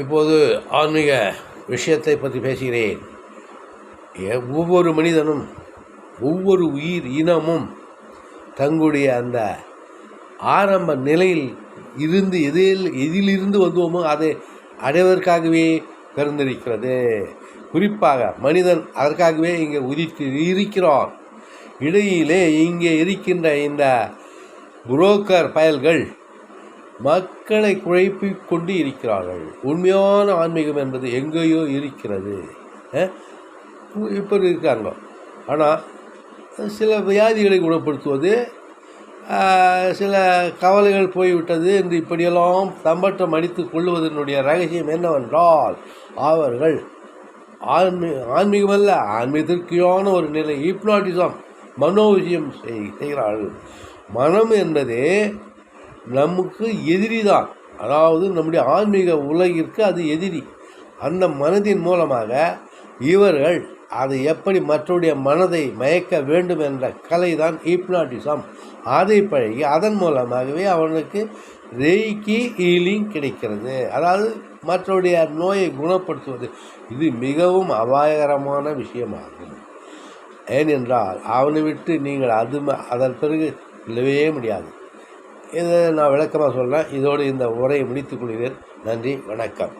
இப்போது ஆன்மீக விஷயத்தை பற்றி பேசுகிறேன். ஒவ்வொரு மனிதனும் ஒவ்வொரு உயிர் இனமும் தங்களுடைய அந்த ஆரம்ப நிலையில் இருந்து எதில் எதிலிருந்து வந்தோமோ அதை அடைவதற்காகவே பிறந்திருக்கிறது. குறிப்பாக மனிதன் அதற்காகவே இங்கே உதித்து இருக்கிறான். இடையிலே இங்கே இருக்கின்ற இந்த புரோக்கர் பயல்கள் மக்களை குழப்பிக் கொண்டு இருக்கிறார்கள் உண்மையான ஆன்மீகம் என்பது எங்கேயோ இருக்கிறது. இப்போ இருக்காங்க. ஆனால் சில வியாதிகளை குணப்படுத்துவது சில கவலைகள் போய்விட்டது என்று இப்படியெல்லாம் தம்பட்டம் அடித்து கொள்வதனுடைய ரகசியம் என்னவென்றால் அவர்கள் ஆன்மீ ஆன்மீகமல்ல ஆன்மீகத்திற்கான ஒரு நிலை ஹிப்னாட்டிசம் மனோவிஜயம் செய் செய்கிறார்கள். மனம் என்பது நமக்கு எதிரி தான். அதாவது நம்முடைய ஆன்மீக உலகிற்கு அது எதிரி. அந்த மனதின் மூலமாக இவர்கள் அதை எப்படி மற்றவருடைய மனதை மயக்க வேண்டும் என்ற கலை தான் ஹிப்னாட்டிசம். அதை பழகி அதன் மூலமாகவே அவனுக்கு ரெய்கி ஹீலிங் கிடைக்கிறது. அதாவது மற்றவருடைய நோயை குணப்படுத்துவது. இது மிகவும் அபாயகரமான விஷயமாகும். ஏனென்றால் அவனை விட்டு நீங்கள் அது ம- அதன் பிறகு இல்லவே முடியாது. இதை நான் விளக்கமாக சொல்கிறேன் இதோடு இந்த உரையை முடித்துக் கொள்கிறேன். நன்றி வணக்கம்.